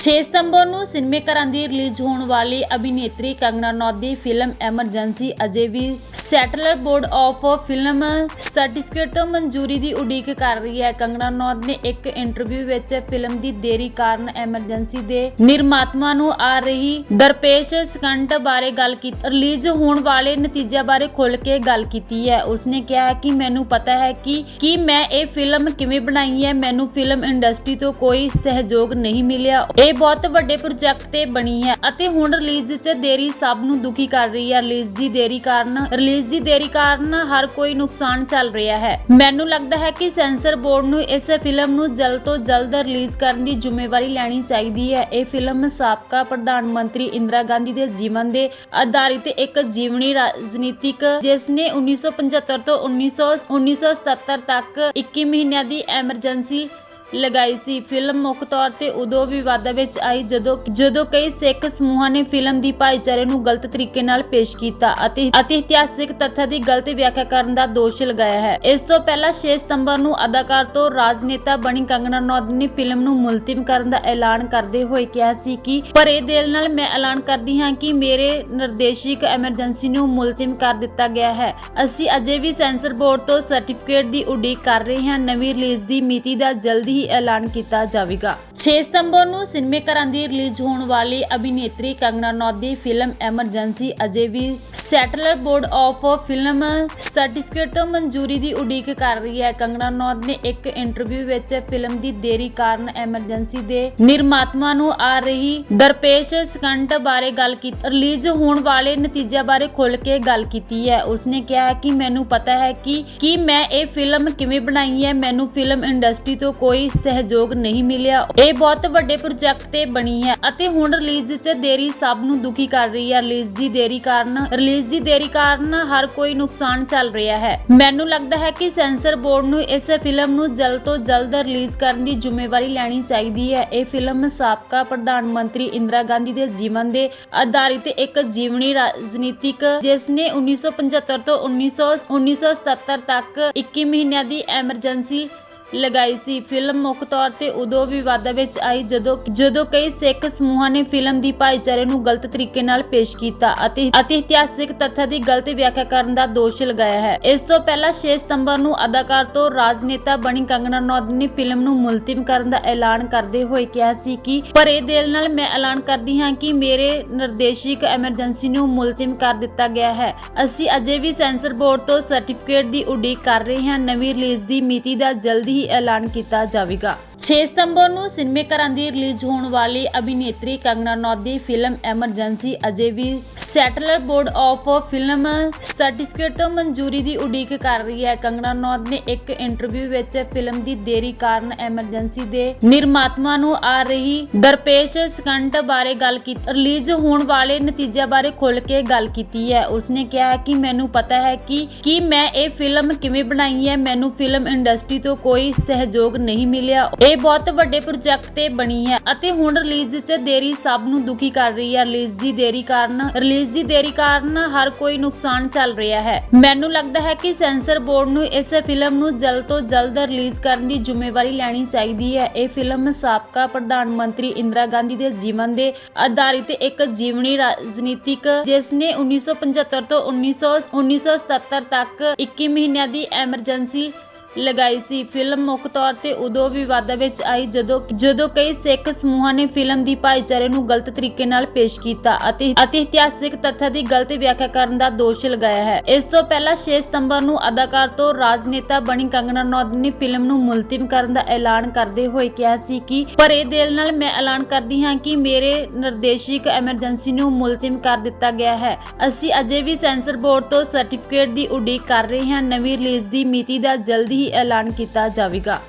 6 ਸਤੰਬਰ ਨੂੰ ਸਿਨੇਮੇ ਘਰਾਂ ਦੀ ਰਿਲੀਜ਼ ਹੋਣ ਵਾਲੀ ਅਭਿਨੇਤਰੀ ਕੰਗਨਾ ਰਣੌਤ ਦੀ ਫਿਲਮ ਐਮਰਜੈਂਸੀ ਅਜੇ ਵੀ central board of film certificate ਤੋਂ ਮਨਜ਼ੂਰੀ ਦੀ ਉਡੀਕ ਕਰ ਰਹੀ ਹੈ। ਕੰਗਨਾ ਰਣੌਤ ਨੇ ਇੱਕ ਇੰਟਰਵਿਊ ਵਿੱਚ ਫਿਲਮ ਦੀ ਦੇਰੀ ਕਾਰਨ ਐਮਰਜੈਂਸੀ ਦੇ ਨਿਰਮਾਤਾਵਾਂ ਨੂੰ ਆ ਰਹੀ ਦਰਪੇਸ਼ ਸਕੰਟ ਬਾਰੇ ਗੱਲ ਕੀਤੀ ਰਿਲੀਜ਼ ਹੋਣ ਵਾਲੇ ਨਤੀਜਿਆਂ ਬਾਰੇ ਖੁੱਲ ਕੇ ਗੱਲ ਕੀਤੀ ਹੈ। ਉਸਨੇ ਕਿਹਾ ਹੈ ਕਿ ਮੈਨੂੰ ਪਤਾ ਹੈ ਕਿ ਕਿ ਮੈਂ ਇਹ ਫਿਲਮ ਕਿਵੇਂ ਬਣਾਈ ਹੈ। ਮੈਨੂੰ ਫਿਲਮ ਇੰਡਸਟਰੀ ਤੋਂ ਕੋਈ ਸਹਿਯੋਗ ਨਹੀਂ ਮਿਲਿਆ। ਇਹ ਬਹੁਤ ਵੱਡੇ ਪ੍ਰੋਜੈਕਟ ਤੇ ਬਣੀ ਹੈ ਅਤੇ ਹੁਣ ਰਿਲੀਜ਼ 'ਚ ਦੇਰੀ ਸਭ ਨੂੰ ਦੁਖੀ ਕਰ ਰਹੀ ਹੈ। ਰਿਲੀਜ਼ ਦੀ ਦੇਰੀ ਕਾਰਨ ਰਿਲੀਜ਼ ਦੀ ਦੇਰੀ ਕਾਰਨ ਹਰ ਕੋਈ ਨੁਕਸਾਨ ਚੱਲ ਰਿਹਾ ਹੈ। ਮੈਨੂੰ ਲੱਗਦਾ ਹੈ ਕਿ ਸੈਂਸਰ ਬੋਰਡ ਨੂੰ ਇਸ ਫਿਲਮ ਨੂੰ ਜਲਦ ਤੋਂ ਜਲਦ ਰਿਲੀਜ਼ ਕਰਨ ਦੀ ਜ਼ਿੰਮੇਵਾਰੀ ਲੈਣੀ ਚਾਹੀਦੀ ਹੈ। ਇਹ ਫਿਲਮ ਸਾਬਕਾ ਪ੍ਰਧਾਨ ਮੰਤਰੀ ਇੰਦਰਾ ਗਾਂਧੀ ਦੇ ਜੀਵਨ ਦੇ ਆਧਾਰਿਤ ਇੱਕ ਜੀਵਨੀ ਰਾਜਨੀਤਿਕ, ਜਿਸ ਨੇ 1975 ਤੋਂ 1900 1977 ਤੱਕ 21 ਮਹੀਨਿਆਂ ਦੀ ਐਮਰਜੈਂਸੀ ਲਗਾਈ ਸੀ। ਫਿਲਮ ਮੁੱਖ ਤੌਰ ਤੇ ਉਦੋਂ ਵਿਵਾਦਾਂ ਵਿੱਚ ਆਈ ਜਦੋਂ ਜਦੋਂ ਕਈ ਸਿੱਖ ਸਮੂਹਾਂ ਨੇ ਫਿਲਮ ਦੀ ਭਾਈਚਾਰੇ ਨੂੰ ਗਲਤ ਤਰੀਕੇ ਨਾਲ ਪੇਸ਼ ਕੀਤਾ ਅਤੇ ਅਤੇ ਇਤਿਹਾਸਿਕ ਤੱਥਾਂ ਦੀ ਗਲਤ ਵਿਆਖਿਆ ਕਰਨ ਦਾ ਦੋਸ਼ ਲਗਾਇਆ ਹੈ। ਇਸ ਤੋਂ ਪਹਿਲਾਂ 6 ਸਤੰਬਰ ਨੂੰ ਅਦਾਕਾਰ ਤੋਂ ਰਾਜਨੇਤਾ ਬਣੀ ਕੰਗਨਾ ਰਣੌਤ ਨੇ ਫਿਲਮ ਨੂੰ ਮੁਲਤਵੀ ਕਰਨ ਦਾ ਐਲਾਨ ਕਰਦੇ ਹੋਏ ਕਿਹਾ ਸੀ ਕਿ, ਪਰ ਇਹ ਦਿਲ ਨਾਲ ਮੈਂ ਐਲਾਨ ਕਰਦੀ ਹਾਂ ਕਿ ਮੇਰੇ ਨਿਰਦੇਸ਼ਿਕ ਐਮਰਜੈਂਸੀ ਨੂੰ ਮੁਲਤਵੀ ਕਰ ਦਿੱਤਾ ਗਿਆ ਹੈ। ਅਸੀਂ ਅਜੇ ਵੀ ਸੈਂਸਰ ਬੋਰਡ ਤੋਂ ਸਰਟੀਫਿਕੇਟ ਦੀ ਉਡੀਕ ਕਰ ਰਹੇ ਹਾਂ। ਨਵੀਂ ਰਿਲੀਜ਼ ਦੀ ਮਿਤੀ ਦਾ ਜਲਦੀ ਹੀ ਐਲਾਨ ਕੀਤਾ ਜਾਵੇਗਾ। 6 ਸਤੰਬਰ ਨੂੰ ਸਿਨੇਮੇ ਘਰਾਂ ਦੀ ਰਿਲੀਜ਼ ਹੋਣ ਵਾਲੀ ਅਭਿਨੇਤਰੀ ਕੰਗਨਾ ਰਣੌਤ ਦੀ ਫਿਲਮ ਐਮਰਜੈਂਸੀ ਅਜੇ ਵੀ central board of film certificate ਤੋਂ ਮਨਜ਼ੂਰੀ ਦੀ ਉਡੀਕ ਕਰ ਰਹੀ ਹੈ। ਕੰਗਨਾ ਰਣੌਤ ਨੇ ਇੱਕ ਇੰਟਰਵਿਊ ਵਿੱਚ ਫਿਲਮ ਦੀ ਦੇਰੀ ਕਾਰਨ ਐਮਰਜੈਂਸੀ ਦੇ ਨਿਰਮਾਤਾਵਾਂ ਨੂੰ ਆ ਰਹੀ ਦਰਪੇਸ਼ ਸਕੰਟ ਬਾਰੇ ਗੱਲ ਕੀਤੀ ਰਿਲੀਜ਼ ਹੋਣ ਵਾਲੇ ਨਤੀਜਿਆਂ ਬਾਰੇ ਖੁੱਲ ਕੇ ਗੱਲ ਕੀਤੀ ਹੈ। ਉਸਨੇ ਕਿਹਾ ਹੈ ਕਿ ਮੈਨੂੰ ਪਤਾ ਹੈ ਕਿ ਕਿ ਮੈਂ ਇਹ ਫਿਲਮ ਕਿਵੇਂ ਬਣਾਈ ਹੈ। ਮੈਨੂੰ ਫਿਲਮ ਇੰਡਸਟਰੀ ਤੋਂ ਕੋਈ ਸਹਿਯੋਗ ਨਹੀਂ ਮਿਲਿਆ। ਇਹ ਬਹੁਤ ਵੱਡੇ ਪ੍ਰੋਜੈਕਟ ਤੇ ਬਣੀ ਹੈ ਅਤੇ ਹੁਣ ਰਿਲੀਜ਼ 'ਚ ਦੇਰੀ ਸਭ ਨੂੰ ਦੁਖੀ ਕਰ ਰਹੀ ਹੈ। ਰਿਲੀਜ਼ ਦੀ ਦੇਰੀ ਕਾਰਨ ਰਿਲੀਜ਼ ਦੀ ਦੇਰੀ ਕਾਰਨ ਹਰ ਕੋਈ ਨੁਕਸਾਨ ਚੱਲ ਰਿਹਾ ਹੈ। ਮੈਨੂੰ ਲੱਗਦਾ ਹੈ ਕਿ ਸੈਂਸਰ ਬੋਰਡ ਨੂੰ ਇਸ ਫਿਲਮ ਨੂੰ ਜਲਦ ਤੋਂ ਜਲਦ ਰਿਲੀਜ਼ ਕਰਨ ਦੀ ਜ਼ਿੰਮੇਵਾਰੀ ਲੈਣੀ ਚਾਹੀਦੀ ਹੈ। ਇਹ ਫਿਲਮ ਸਾਬਕਾ ਪ੍ਰਧਾਨ ਮੰਤਰੀ ਇੰਦਰਾ ਗਾਂਧੀ ਦੇ ਜੀਵਨ ਦੇ ਆਧਾਰਿਤ ਇੱਕ ਜੀਵਨੀ ਰਾਜਨੀਤਿਕ, ਜਿਸ ਨੇ 1975 ਤੋਂ 1900 1977 ਤੱਕ 21 ਮਹੀਨਿਆਂ ਦੀ ਐਮਰਜੈਂਸੀ ਲਗਾਈ ਸੀ। ਫਿਲਮ ਮੁੱਖ ਤੌਰ ਤੇ ਉਦੋਂ ਵਿਵਾਦਾਂ ਵਿੱਚ ਆਈ ਜਦੋਂ ਜਦੋਂ ਕਈ ਸਿੱਖ ਸਮੂਹਾਂ ਨੇ ਫਿਲਮ ਦੀ ਭਾਈਚਾਰੇ ਨੂੰ ਗਲਤ ਤਰੀਕੇ ਨਾਲ ਪੇਸ਼ ਕੀਤਾ ਅਤੇ ਅਤੇ ਇਤਿਹਾਸਿਕ ਤੱਥਾਂ ਦੀ ਗਲਤ ਵਿਆਖਿਆ ਕਰਨ ਦਾ ਦੋਸ਼ ਲਗਾਇਆ ਹੈ। ਇਸ ਤੋਂ ਪਹਿਲਾਂ 6 ਸਤੰਬਰ ਨੂੰ ਅਦਾਕਾਰ ਤੋਂ ਰਾਜਨੇਤਾ ਬਣੀ ਕੰਗਨਾ ਰਣੌਤ ਨੇ ਫਿਲਮ ਨੂੰ ਮੁਲਤਵੀ ਕਰਨ ਦਾ ਐਲਾਨ ਕਰਦੇ ਹੋਏ ਕਿਹਾ ਸੀ ਕਿ, ਪਰ ਇਹ ਦਿਲ ਨਾਲ ਮੈਂ ਐਲਾਨ ਕਰਦੀ ਹਾਂ ਕਿ ਮੇਰੇ ਨਿਰਦੇਸ਼ਿਕ ਐਮਰਜੈਂਸੀ ਨੂੰ ਮੁਲਤਵੀ ਕਰ ਦਿੱਤਾ ਗਿਆ ਹੈ। ਅਸੀਂ ਅਜੇ ਵੀ ਸੈਂਸਰ ਬੋਰਡ ਤੋਂ ਸਰਟੀਫਿਕੇਟ ਦੀ ਉਡੀਕ ਕਰ ਰਹੇ ਹਾਂ। ਨਵੀਂ ਰਿਲੀਜ਼ ਦੀ ਮਿਤੀ ਦਾ ਜਲਦੀ ਹੀ ਐਲਾਨ ਕੀਤਾ ਜਾਵੇਗਾ। 6 ਸਤੰਬਰ ਨੂੰ ਸਿਨੇਮੇ ਘਰਾਂ ਦੀ ਰਿਲੀਜ਼ ਹੋਣ ਵਾਲੀ ਅਭਿਨੇਤਰੀ ਕੰਗਨਾ ਰਣੌਤ ਦੀ ਫਿਲਮ ਐਮਰਜੈਂਸੀ ਅਜੇ ਵੀ central board of film certificate ਤੋਂ ਮਨਜ਼ੂਰੀ ਦੀ ਉਡੀਕ ਕਰ ਰਹੀ ਹੈ। ਕੰਗਨਾ ਰਣੌਤ ਨੇ ਇੱਕ ਇੰਟਰਵਿਊ ਵਿੱਚ ਫਿਲਮ ਦੀ ਦੇਰੀ ਕਾਰਨ ਐਮਰਜੈਂਸੀ ਦੇ ਨਿਰਮਾਤਾਵਾਂ ਨੂੰ ਆ ਰਹੀ ਦਰਪੇਸ਼ ਸਕੰਟ ਬਾਰੇ ਗੱਲ ਕੀਤੀ। ਰਿਲੀਜ਼ ਹੋਣ ਵਾਲੇ ਨਤੀਜਿਆਂ ਬਾਰੇ ਖੁੱਲ ਕੇ ਗੱਲ ਕੀਤੀ ਹੈ। ਉਸਨੇ ਕਿਹਾ ਕਿ ਮੈਨੂੰ ਪਤਾ ਹੈ ਕਿ ਕਿ ਮੈਂ ਇਹ ਫਿਲਮ ਕਿਵੇਂ ਬਣਾਈ ਹੈ। ਮੈਨੂੰ ਫਿਲਮ ਇੰਡਸਟਰੀ ਤੋਂ ਕੋਈ ਸਹਿਯੋਗ ਨਹੀਂ ਮਿਲਿਆ। ਇਹ ਬਹੁਤ ਵੱਡੇ ਪ੍ਰੋਜੈਕਟ ਤੇ ਬਣੀ ਹੈ ਅਤੇ ਹੁਣ ਰਿਲੀਜ਼ 'ਚ ਦੇਰੀ ਸਭ ਨੂੰ ਦੁਖੀ ਕਰ ਰਹੀ ਹੈ। ਰਿਲੀਜ਼ ਦੀ ਦੇਰੀ ਕਾਰਨ ਰਿਲੀਜ਼ ਦੀ ਦੇਰੀ ਕਾਰਨ ਹਰ ਕੋਈ ਨੁਕਸਾਨ ਚੱਲ ਰਿਹਾ ਹੈ। ਮੈਨੂੰ ਲੱਗਦਾ ਹੈ ਕਿ ਸੈਂਸਰ ਬੋਰਡ ਨੂੰ ਇਸ ਫਿਲਮ ਨੂੰ ਜਲਦ ਤੋਂ ਜਲਦ ਰਿਲੀਜ਼ ਕਰਨ ਦੀ ਜ਼ਿੰਮੇਵਾਰੀ ਲੈਣੀ ਚਾਹੀਦੀ ਹੈ। ਇਹ ਫਿਲਮ ਸਾਬਕਾ ਪ੍ਰਧਾਨ ਮੰਤਰੀ ਇੰਦਰਾ ਗਾਂਧੀ ਦੇ ਜੀਵਨ ਦੇ ਆਧਾਰਿਤ ਇੱਕ ਜੀਵਨੀ ਰਾਜਨੀਤਿਕ, ਜਿਸ ਨੇ 1975 ਤੋਂ 1900 1977 ਤੱਕ 21 ਮਹੀਨਿਆਂ ਦੀ ਐਮਰਜੈਂਸੀ ਲਗਾਈ ਸੀ। ਫਿਲਮ ਮੁੱਖ ਤੌਰ ਤੇ ਉਦੋਂ ਵਿਵਾਦਾਂ ਵਿੱਚ ਆਈ ਜਦੋਂ ਜਦੋਂ ਕਈ ਸਿੱਖ ਸਮੂਹਾਂ ਨੇ ਫਿਲਮ ਦੀ ਭਾਈਚਾਰੇ ਨੂੰ ਗਲਤ ਤਰੀਕੇ ਨਾਲ ਪੇਸ਼ ਕੀਤਾ ਅਤੇ ਅਤੇ ਇਤਿਹਾਸਿਕ ਤੱਥਾਂ ਦੀ ਗਲਤ ਵਿਆਖਿਆ ਕਰਨ ਦਾ ਦੋਸ਼ ਲਗਾਇਆ ਹੈ। ਇਸ ਤੋਂ ਪਹਿਲਾਂ 6 ਸਤੰਬਰ ਨੂੰ ਅਦਾਕਾਰ ਤੋਂ ਰਾਜਨੇਤਾ ਬਣੀ ਕੰਗਨਾ ਰਣੌਤ ਨੇ ਫਿਲਮ ਨੂੰ ਮੁਲਤਵੀ ਕਰਨ ਦਾ ਐਲਾਨ ਕਰਦੇ ਹੋਏ ਕਿਹਾ ਸੀ ਕਿ, ਪਰ ਦਿਲ ਨਾਲ ਮੈਂ ਐਲਾਨ ਕਰਦੀ ਹਾਂ ਕਿ ਮੇਰੇ ਨਿਰਦੇਸ਼ਿਕ ਐਮਰਜੈਂਸੀ ਨੂੰ ਮੁਲਤਵੀ ਕਰ ਦਿੱਤਾ ਗਿਆ ਹੈ। ਅਸੀਂ ਅਜੇ ਵੀ ਸੈਂਸਰ ਬੋਰਡ ਤੋਂ ਸਰਟੀਫਿਕੇਟ ਦੀ ਉਡੀਕ ਕਰ ਰਹੇ ਹਾਂ। ਨਵੀਂ ਰਿਲੀਜ਼ ਦੀ ਮਿਤੀ ਦਾ ਜਲਦੀ ਹੀ ਐਲਾਨ ਕੀਤਾ ਜਾਵੇਗਾ।